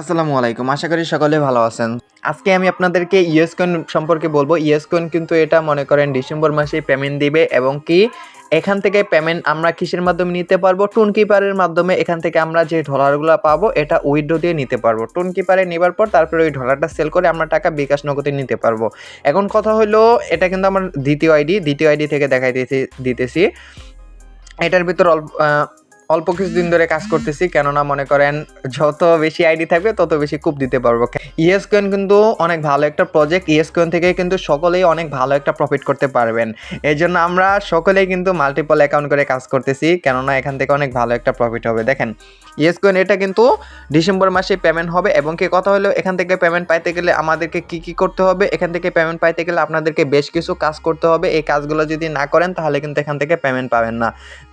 আসসালামু আলাইকুম। আশা করি সকলে ভালো আছেন। আজকে আমি আপনাদেরকে ইয়েস কয়েন সম্পর্কে বলব। ইয়েস কয়েন কিন্তু এটা মনে করেন ডিসেম্বর মাসে পেমেন্ট দিবে এবং কি এখান থেকে পেমেন্ট আমরা কিসের মাধ্যমে নিতে পারব? টুন কিপারের মাধ্যমে এখান থেকে আমরা যে ডলারগুলো পাবো, এটা উইড্রো দিয়ে নিতে পারব। টুন কিপারে নেবার পর তারপরে ওই ডলারটা সেল করে আমরা টাকা বিকাশ নগদে নিতে পারব। এখন কথা হলো, এটা কিন্তু আমার দ্বিতীয় আইডি দ্বিতীয় আইডি থেকে দেখাই দিতেছি। দিতেছি এটার ভিতর অল্প অল্প কিছুদিন ধরে কাজ করতেছি, কেননা মনে করেন যত বেশি আইডি থাকবে, তত বেশি কুপ দিতে পারব। ইএস কয়েন কিন্তু অনেক ভালো একটা প্রজেক্ট ইএস কয়েন থেকে কিন্তু সকলেই অনেক ভালো একটা প্রফিট করতে পারবেন। এই জন্য আমরা সকলেই কিন্তু মাল্টিপল অ্যাকাউন্ট করে কাজ করতেছি, কেননা এখান থেকে অনেক ভালো একটা প্রফিট হবে। দেখেন ইয়েস কয়েন এটা কিন্তু ডিসেম্বর মাসে পেমেন্ট হবে, এবং কি কথা হলো, এখান থেকে পেমেন্ট পাইতে গেলে আমাদেরকে কি কি করতে হবে? এখান থেকে পেমেন্ট পাইতে গেলে আপনাদেরকে বেশ কিছু কাজ করতে হবে। এই কাজগুলো যদি না করেন, তাহলে কিন্তু এখান থেকে পেমেন্ট পাবেন না।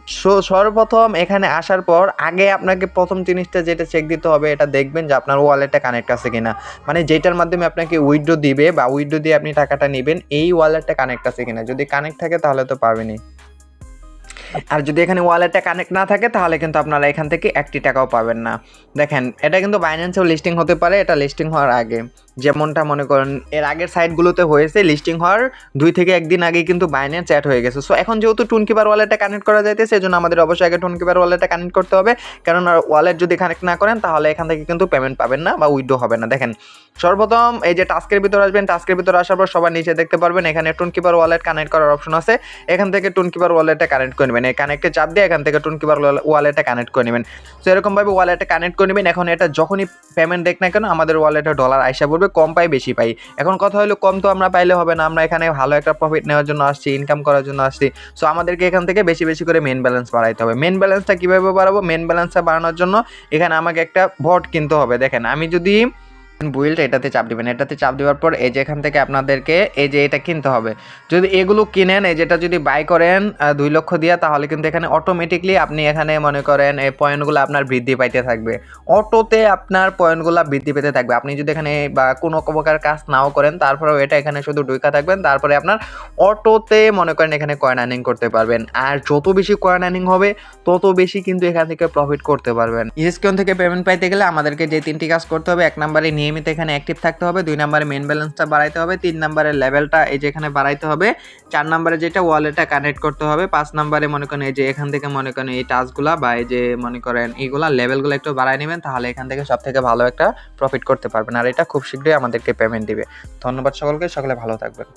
সো সর্বপ্রথম এখানে আসার পর আগে আপনাকে প্রথম জিনিসটা যেটা চেক দিতে হবে, এটা দেখবেন যে আপনার ওয়ালেটটা কানেক্ট আছে কিনা। মানে যেটার মাধ্যমে আপনাকে উইথড্র দিবে বা উইথড্র দিয়ে আপনি টাকাটা নেবেন, এই ওয়ালেটটা কানেক্ট আছে কিনা। যদি কানেক্ট থাকে তাহলে তো পাবেনই। আর যদি এখানে ওয়ালেটটা কানেক্ট না থাকে, তাহলে কিন্তু আপনারা এখান থেকে একটি টাকাও পাবেন না। দেখেন, এটা কিন্তু বাইন্যান্সেও লিস্টিং হতে পারে, এটা লিস্টিং হওয়ার আগে। যেমনটা মনে করেন, এর আগের সাইটগুলোতে হয়েছে লিস্টিং হওয়ার দুই থেকে একদিন আগে কিন্তু বাইন্যান্স চ্যাট হয়ে গেছে। সো এখন যেহেতু টুনকিপার ওয়ালেটটা কানেক্ট করা যাইতে সেজন্য আমাদের অবশ্যই আগে টুনকিপার ওয়ালেটটা কানেক্ট করতে হবে। কারণ ওয়ালেট যদি কানেক্ট না করেন, তাহলে এখান থেকে কিন্তু পেমেন্ট পাবেন না বা উইডো হবে না। দেখেন, সর্বপ্রথম এই যে টাস্কের ভিতর আসবেন টাস্কের ভিতর আসার পর সবার নিচে দেখতে পারবেন, এখানে টুনকিপার ওয়ালেট কানেক্ট করার অপশন আছে। এখান থেকে টুনকিপার ওয়ালেটটা কানেক্ট করে নেবেন। এই কানেক্টে চাপ দিয়ে এখান থেকে টুনকিপার ওয়ালেটটা কানেক্ট করে নেবেন। তো এরকমভাবে ওয়ালেটে কানেক্ট করে নেবেন। এখন এটা যখনই পেমেন্ট দেখ না কেন, আমাদের ওয়ালেটে ডলার আইসা পড়বে। কম পাই, বেশি পাই। এখন কথা হলো, কম তো আমরা পাইলে হবে না। আমরা এখানে ভালো একটা প্রফিট নেওয়ার জন্য আসছি ইনকাম করার জন্য আসছি। সো আমাদেরকে এখান থেকে বেশি বেশি করে মেন ব্যালেন্স বাড়াইতে হবে। মেন ব্যালেন্সটা কীভাবে বাড়াবো? মেন ব্যালেন্সটা বাড়ানোর জন্য এখানে আমাকে একটা ভট কিনতে হবে। দেখেন, আমি যদি বুইল্ড এটাতে চাপ দিবেন। এটাতে চাপ দেওয়ার পর এই যে এখান থেকে আপনাদেরকে এই যে এটা কিনতে হবে। যদি এগুলো কিনেন, এই যেটা যদি বাই করেন দুই লক্ষ দিয়ে, তাহলে কিন্তু এখানে অটোমেটিকলি আপনি এখানে মনে করেন, এই পয়েন্টগুলো আপনার বৃদ্ধি পাইতে থাকবে। অটোতে আপনার পয়েন্টগুলো বৃদ্ধি পেতে থাকবে। আপনি যদি এখানে বা কোনো প্রকার কাজ নাও করেন, তারপরেও এটা এখানে শুধু ডুইকা থাকবেন, তারপরে আপনার অটোতে মনে করেন এখানে কয়েন আর্নিং করতে পারবেন। আর যত বেশি কয়েন আর্নিং হবে, তত বেশি কিন্তু এখান থেকে প্রফিট করতে পারবেন। ইএসকিউন থেকে পেমেন্ট পাইতে গেলে আমাদেরকে যে তিনটি কাজ করতে হবে, এক নম্বরে নিয়মিত এখানে অ্যাক্টিভ থাকতে হবে, দুই নম্বরে মেন ব্যালেন্সটা বাড়াইতে হবে, তিন নম্বরে লেভেলটা এই যে এখানে বাড়াইতে হবে, চার নম্বরে যেটা ওয়ালেটটা কানেক্ট করতে হবে, পাঁচ নম্বরে মনে করেন এই যে এখান থেকে মনে করেন এই টাচগুলা বা এই যে মনে করেন এইগুলা লেভেলগুলো একটু বাড়াই নেবেন, তাহলে এখান থেকে সব থেকে ভালো একটা প্রফিট করতে পারবেন। আর এটা খুব শীঘ্রই আমাদেরকে পেমেন্ট দিবে। ধন্যবাদ সকলকে, সকলে ভালো থাকবেন।